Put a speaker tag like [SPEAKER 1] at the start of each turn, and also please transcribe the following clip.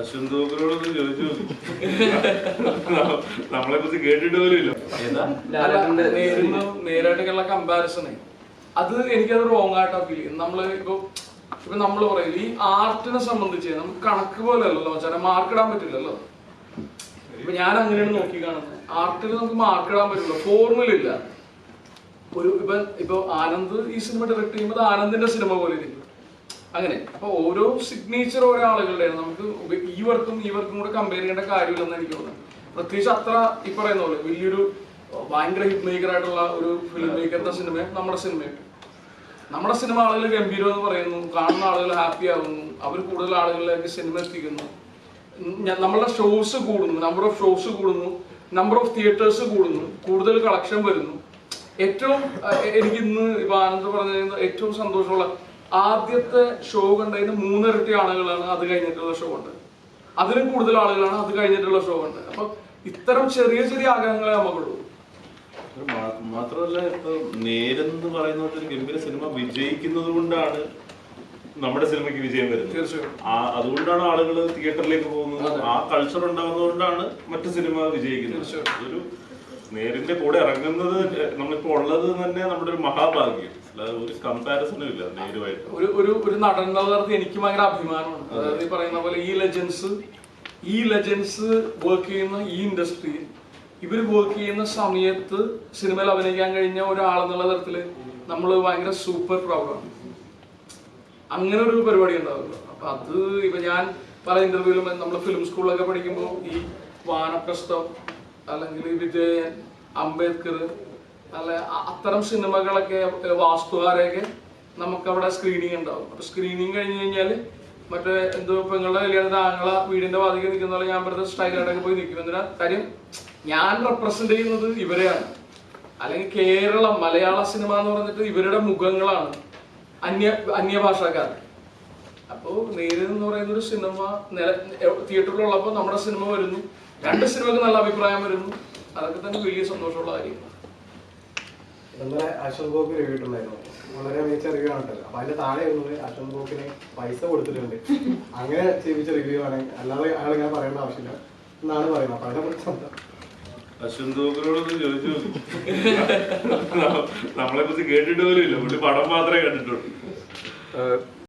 [SPEAKER 1] അശ്വന്തോക്കരോട് ചോദിച്ചു. നമ്മളെ കുറിച്ച് കേട്ടിട്ട് പോലും ഇല്ല.
[SPEAKER 2] കമ്പാരിസണേ അത്. എനിക്കത് റോങ് ആയിട്ടാ ഫീൽ. ചെയ്യും നമ്മൾ ഇപ്പൊ ഇപ്പൊ നമ്മൾ പറയില്ല ഈ ആർട്ടിനെ സംബന്ധിച്ച് നമുക്ക് കണക്ക് പോലെ അല്ലല്ലോ ചില മാർക്ക് ഇടാൻ പറ്റില്ലല്ലോ. ഇപ്പൊ ഞാൻ അങ്ങനെയാണ് നോക്കി കാണുന്നത്. ആർട്ടിൽ നമുക്ക് മാർക്ക് ഇടാൻ പറ്റില്ല ഫോർമുല ഇല്ല. ഒരു ഇപ്പൊ ഇപ്പൊ ആനന്ദ് ഈ സിനിമ ഡയറക്ട് ചെയ്യുമ്പോൾ ആനന്ദിന്റെ സിനിമ പോലെ ഇരിക്കും. അങ്ങനെ അപ്പൊ ഓരോ സിഗ്നേച്ചർ ഓരോ ആളുകളുടെയാണ് നമുക്ക് ഈ വർക്കും ഈ വർക്കും കൂടെ കമ്പയർ ചെയ്യേണ്ട കാര്യമില്ലെന്ന് എനിക്ക് തോന്നുന്നത്. പ്രത്യേകിച്ച് അത്ര ഈ പറയുന്ന പോലെ വലിയൊരു ഭയങ്കര ഹിറ്റ് മേക്കർ ആയിട്ടുള്ള ഒരു ഫിലിം മേക്കറിന്റെ സിനിമ നമ്മുടെ സിനിമയും നമ്മുടെ സിനിമ ആളുകൾ ഗംഭീരം എന്ന് പറയുന്നു കാണുന്ന ആളുകൾ ഹാപ്പി ആവുന്നു അവർ കൂടുതൽ ആളുകളിലേക്ക് സിനിമ എത്തിക്കുന്നു. നമ്മളുടെ ഷോസ് കൂടുന്നു നമ്പർ ഓഫ് ഷോസ് കൂടുന്നു നമ്പർ ഓഫ് തിയേറ്റേഴ്സ് കൂടുന്നു കൂടുതൽ കളക്ഷൻ വരുന്നു. ഏറ്റവും എനിക്ക് ഇന്ന് ഇപ്പൊ ആനന്ദ് പറഞ്ഞ ഏറ്റവും സന്തോഷമുള്ള ആദ്യത്തെ ഷോ കണ്ടതിന് മൂന്നിരട്ടി ആളുകളാണ് അത് കഴിഞ്ഞിട്ടുള്ള ഷോ ഉണ്ട് അതിലും കൂടുതൽ ആളുകളാണ് അത് കഴിഞ്ഞിട്ടുള്ള ഷോ ഉണ്ട് അപ്പൊ ഇത്തരം ചെറിയ ചെറിയ ആഗ്രഹങ്ങളെ നമുക്കുള്ളൂ.
[SPEAKER 1] മാത്രമല്ല ഇപ്പൊ നേരെന്ന് പറയുന്നത് ഒരു ഗംഭീര സിനിമ വിജയിക്കുന്നത് കൊണ്ടാണ് നമ്മുടെ സിനിമയ്ക്ക് വിജയം വരുന്നത്.
[SPEAKER 2] തീർച്ചയായും.
[SPEAKER 1] ആ അതുകൊണ്ടാണ് ആളുകൾ തിയേറ്ററിലേക്ക് പോകുന്നത്. ആ കൾച്ചർ ഉണ്ടാകുന്നതുകൊണ്ടാണ് മറ്റു സിനിമ വിജയിക്കുന്നത്. ഒരു നേരിന്റെ കൂടെ ഇറങ്ങുന്നത് നമ്മളിപ്പോ ഉള്ളത് തന്നെ നമ്മുടെ ഒരു മഹാഭാഗ്യം. അല്ലാതെ ഒരു കമ്പാരിസണും ഇല്ല നേരുമായിട്ട്
[SPEAKER 2] ഒരു ഒരു ഒരു നടൻ എനിക്ക് ഭയങ്കര അഭിമാനമാണ്. അതായത് ഈ പറയുന്ന പോലെ ഈ ലെജൻസ് ഈ ലെജൻസ് വർക്ക് ചെയ്യുന്ന ഈ ഇൻഡസ്ട്രിയിൽ ഇവർ വർക്ക് ചെയ്യുന്ന സമയത്ത് സിനിമയിൽ അഭിനയിക്കാൻ കഴിഞ്ഞ ഒരാളെന്നുള്ള തരത്തിൽ നമ്മൾ ഭയങ്കര സൂപ്പർ പ്രൗഡാണ് അങ്ങനെ ഒരു പരിപാടി ഉണ്ടാവുമല്ലോ. അപ്പൊ അത് ഇപ്പൊ ഞാൻ പല ഇന്റർവ്യൂവിലും നമ്മൾ ഫിലിം സ്കൂളിലൊക്കെ പഠിക്കുമ്പോൾ ഈ വാനപ്രസ്ഥം അല്ലെങ്കിൽ വിജയൻ അംബേദ്കർ അല്ല അത്തരം സിനിമകളൊക്കെ വാസ്തുകാരെയൊക്കെ നമുക്കവിടെ സ്ക്രീനിങ് ഉണ്ടാവും. അപ്പൊ സ്ക്രീനിങ് കഴിഞ്ഞു കഴിഞ്ഞാൽ മറ്റേ എന്തോ പെങ്ങളുടെ കല്യാണത്തിന് ആങ്ങള വീടിന്റെ വാതിക്കൽ നിൽക്കുന്ന പോലെ ഞാൻ വെറുതെ സ്റ്റൈലായിട്ടൊക്കെ പോയി നിൽക്കും. എന്തിനാ കാര്യം ഞാൻ റെപ്രസെന്റ് ചെയ്യുന്നത് ഇവരെയാണ്. അല്ലെങ്കിൽ കേരളം മലയാള സിനിമ എന്ന് പറഞ്ഞിട്ട് ഇവരുടെ മുഖങ്ങളാണ് അന്യ അന്യഭാഷക്കാർ. അപ്പോ നേരിൽ എന്ന് പറയുന്ന ഒരു സിനിമ തിയേറ്ററിലുള്ളപ്പോൾ നമ്മുടെ സിനിമ വരുന്നു. രണ്ട് സിനിമക്ക് നല്ല അഭിപ്രായം വരുന്നു. അതൊക്കെ തന്നെ വലിയ സന്തോഷമുള്ള കാര്യമാണ്.
[SPEAKER 3] നമ്മളെ അശ്വന്ത് ഗോപി റിവ്യൂ ഇട്ടുണ്ടായിരുന്നു വളരെ മികച്ച റിവ്യൂ ആണല്ലോ അപ്പൊ അതിന്റെ താഴെ വരുന്നത് അശ്വന്ത് ഗോപിന് പൈസ കൊടുത്തിട്ടുണ്ട്. അങ്ങനെ ചെയ്യിച്ച റിവ്യൂ ആണ്. അല്ലാതെ അയാൾ ഇങ്ങനെ പറയേണ്ട ആവശ്യമില്ല. എന്നാണ് പറയുന്നത്. അപ്പൊ അതിനെ കുറിച്ച് എന്താ?
[SPEAKER 1] അശ്വന്തോക്കരോട് ചോദിച്ചു നമ്മളെ കുറിച്ച് കേട്ടിട്ട് പോലും ഇല്ല. പുള്ളി പടം മാത്രമേ കണ്ടിട്ടുള്ളൂ.